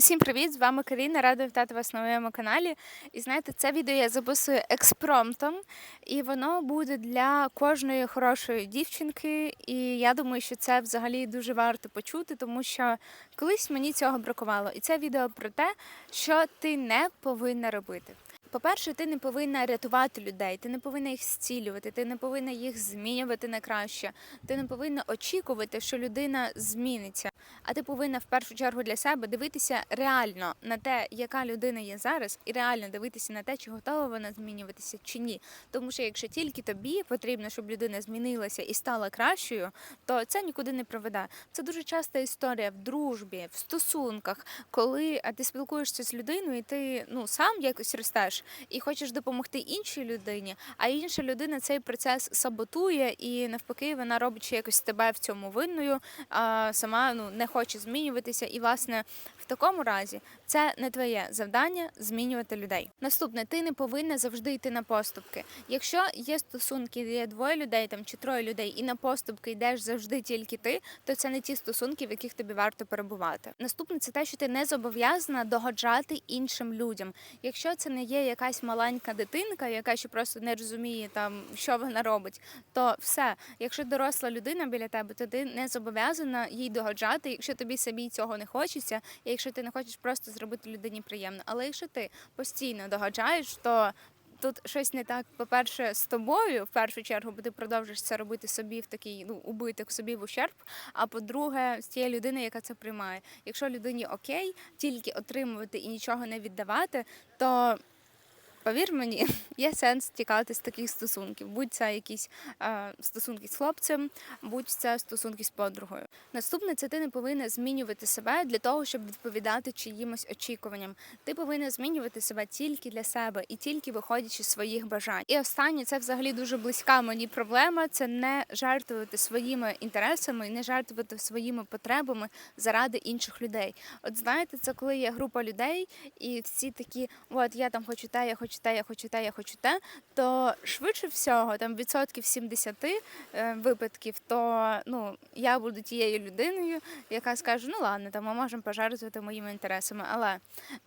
Усім привіт! З вами Каріна, рада вітати вас на моєму каналі. І знаєте, це відео я записую експромтом, і воно буде для кожної хорошої дівчинки. І я думаю, що це взагалі дуже варто почути, тому що колись мені цього бракувало. І це відео про те, що ти не повинна робити. По-перше, ти не повинна рятувати людей, ти не повинна їх зцілювати, ти не повинна їх змінювати на краще. Ти не повинна очікувати, що людина зміниться. А ти повинна в першу чергу для себе дивитися реально на те, яка людина є зараз, і реально дивитися на те, чи готова вона змінюватися чи ні. Тому що якщо тільки тобі потрібно, щоб людина змінилася і стала кращою, то це нікуди не приведе. Це дуже часта історія в дружбі, в стосунках, коли ти спілкуєшся з людиною, і ти ну сам якось ростеш і хочеш допомогти іншій людині, а інша людина цей процес саботує, і навпаки, вона робить якось тебе в цьому винною, а сама ну не хоче змінюватися. І власне в такому разі це не твоє завдання змінювати людей. Наступне, ти не повинна завжди йти на поступки. Якщо є стосунки, де є двоє людей там чи троє людей, і на поступки йдеш завжди тільки ти, то це не ті стосунки, в яких тобі варто перебувати. Наступне це те, що ти не зобов'язана догоджати іншим людям. Якщо це не є якась маленька дитинка, яка ще просто не розуміє там, що вона робить, то все, якщо доросла людина біля тебе, то ти не зобов'язана їй догоджати, якщо тобі самі цього не хочеться, і якщо ти не хочеш просто зробити людині приємно. Але якщо ти постійно догоджаєш, то Тут щось не так, по-перше, з тобою, в першу чергу, бо ти продовжиш це робити собі в такий ну, убиток собі в ущерб. А по-друге, з тією людиною, яка це приймає. Якщо людині окей, тільки отримувати і нічого не віддавати, то Повір мені, є сенс тікати з таких стосунків. Будь це якісь е, стосунки з хлопцем, будь це стосунки з подругою. Наступне це ти не повинна змінювати себе для того, щоб відповідати чиїмось очікуванням. Ти повинна змінювати себе тільки для себе і тільки виходячи з своїх бажань. І останнє це взагалі дуже близька мені проблема. Це не жертвувати своїми інтересами і не жертвувати своїми потребами заради інших людей. От знаєте, це коли є група людей, і всі такі, от я там хочу те, я хочу хочу те, я хочу те, я хочу те, то швидше всього, там відсотків 70 е, випадків, то ну я буду тією людиною, яка скаже, ну ладно, там ми можемо пожертвувати моїми інтересами. Але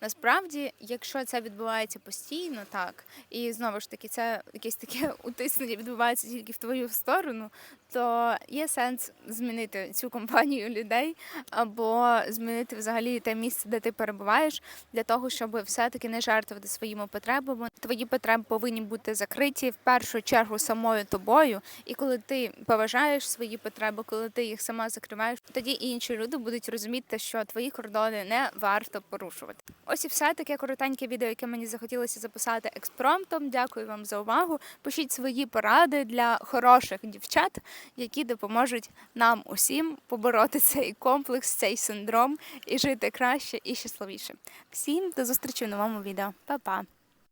насправді, якщо це відбувається постійно, так і знову ж таки, це якесь таке утиснення відбувається тільки в твою сторону, то є сенс змінити цю компанію людей або змінити взагалі те місце, де ти перебуваєш, для того, щоб все-таки не жертвувати своїми потребами. Твої потреби повинні бути закриті в першу чергу самою тобою. І коли ти поважаєш свої потреби, коли ти їх сама закриваєш, тоді інші люди будуть розуміти, що твої кордони не варто порушувати. Ось і все таке коротеньке відео, яке мені захотілося записати експромтом. Дякую вам за увагу. Пишіть свої поради для хороших дівчат які допоможуть нам усім побороти цей комплекс, цей синдром і жити краще і щасливіше. Всім до зустрічі в новому відео. Па-па!